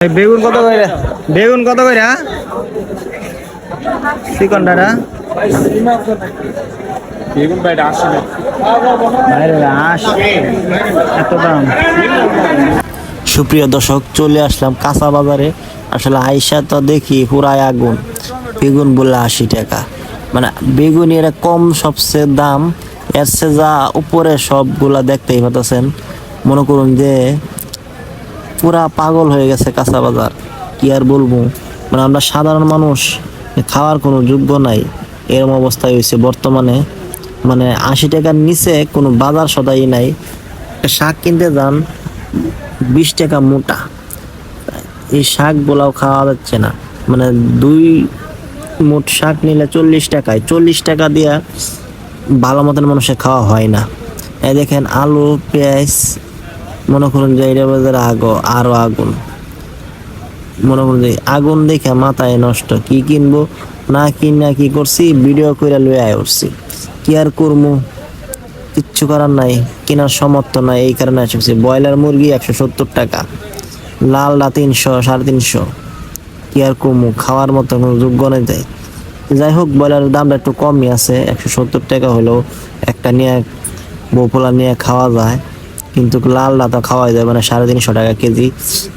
বেগুন কত করে? বেগুন কত করে চিকনটা আস। এত দাম। সুপ্রিয় দর্শক, চলে আসলাম কাঁচা বাজারে। আসলে আইসা তো দেখি পুরাই আগুন, বেগুন বললে আশি টাকা। মানে বেগুন এর কম সবচেয়ে দাম, এর যা উপরে সবগুলা দেখতেই পাচ্ছেন মনে করুন যে পুরা পাগল হয়ে গেছে কাঁচা বাজার। কি আর বলব? মানে আমরা সাধারণ মানুষ, খাওয়ার কোনো যোগ্য নাই। এরম অবস্থায় হয়েছে বর্তমানে। মানে আশি টাকার নিচে কোনো বাজার সদাই নাই। শাক কিনতে যান, বিশ টাকা মোটা। এই শাক গুলাও খাওয়া যাচ্ছে না। মানে দুই মোট শাক নিলে চল্লিশ টাকায়। চল্লিশ টাকা দিয়ে ভালো মতন মানুষের খাওয়া হয় না। এই দেখেন আলু, পেঁয়াজ মনে করুন যে এটা বাজার আগো আরও আগুন। মনে করুন যে আগুন দেখে মাথায় নষ্ট। কি কিনবো? না কিনা কি করছি? ভিডিও করে লয়ে আয় উঠছি কি আর করব কিচ্ছু করার নাই, কেনার সমর্থ নাই, এই কারণে আসছি। ব্রয়লার মুরগি একশো সত্তর টাকা, লাল লালটা তিনশো, সাড়ে তিনশো। কি আর কমু খাওয়ার মতো কোনো যোগ্য নেই তাই। যাই হোক, ব্রয়লারের দামটা একটু কমই আছে, একশো সত্তর টাকা হলেও একটা নিয়ে বউপোলা নিয়ে খাওয়া যায়। কিন্তু লালটা তো খাওয়াই যায় মানে সাড়ে তিনশো টাকা কেজি।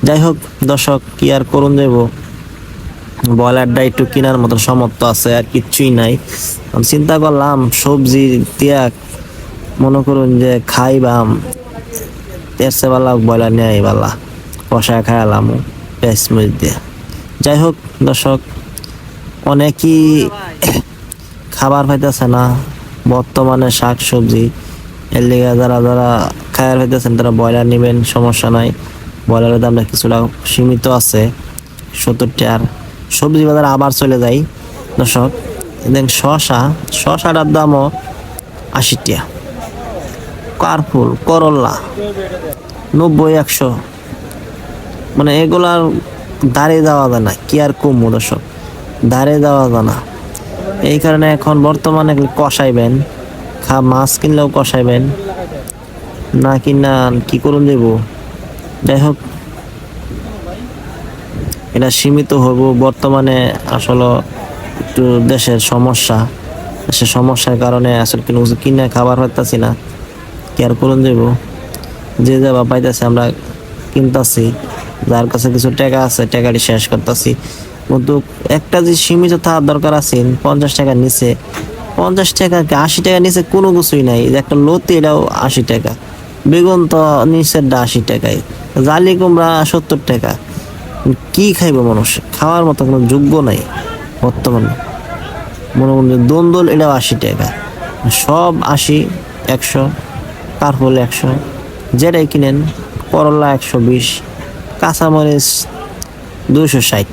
যাই হোক, দর্শক, কি আর করুন দেবো ব্রয়লারটা একটু কেনার মতো সমর্থ আছে, আর কিচ্ছুই নাই। আমি চিন্তা করলাম, সবজি দিয়া মনে করুন যে খাই খাইবাম তেরসে বালা ব্রয়লার নিয়ে বালা কষায় খাইলাম পেঁয়াজ মরিচ দিয়ে। যাই হোক, দর্শক, অনেকই খাবার পাইতেছে না, বর্তমানে শাক সবজি এর লিগে যারা যারা খায়ার পাইতেছেন তারা ব্রয়লার নেবেন, সমস্যা নাই। ব্রয়লারের দামটা কিছুটা সীমিত আছে সত্তর টাকার সবজি বাজার আবার চলে যাই, দর্শক। দেন শশা শশাটার দামও আশি টাকা কারফুল করল্লা নব্বই, একশো। মানে এগুলার দাঁড়িয়ে যাওয়া যায় না, কি আর কমবো দর্শক? দাঁড়িয়ে যাওয়া যায় না। এই কারণে এখন বর্তমানে কষাইবেন, খা মাছ কিনলেও কষাইবেন। না কিনা কি করুন দেব যাই হোক, এটা সীমিত হব বর্তমানে আসলে একটু দেশের সমস্যা। দেশের সমস্যার কারণে আসলে কিনে কিনে খাবার পাইতেছি না। কি আর করুন দেব যে যাবা পাইতেছে, আমরা কিনতাছি। যার কাছে কিছু টাকা আছে, টাকাটি শেষ করতেছি। কিন্তু একটা যে সীমিত থাকার দরকার আছে, পঞ্চাশ টাকার নিচে। পঞ্চাশ টাকা কি আশি টাকার নিচে কোনো কিছুই নাই। একটা লতি, এটাও আশি টাকা। বেগুন তো নিচেরটা আশি টাকায়। জালি কুমড়া সত্তর টাকা। কি খাইবে মানুষ? খাওয়ার মতো কোনো যোগ্য নাই বর্তমানে। মনে মনে দন্দল এটাও আশি টাকা। সব আশি, একশো কারফুল একশো, যেটাই কিনেন, করলা একশো বিশ, কাঁচামরিচ দুশো ষাট।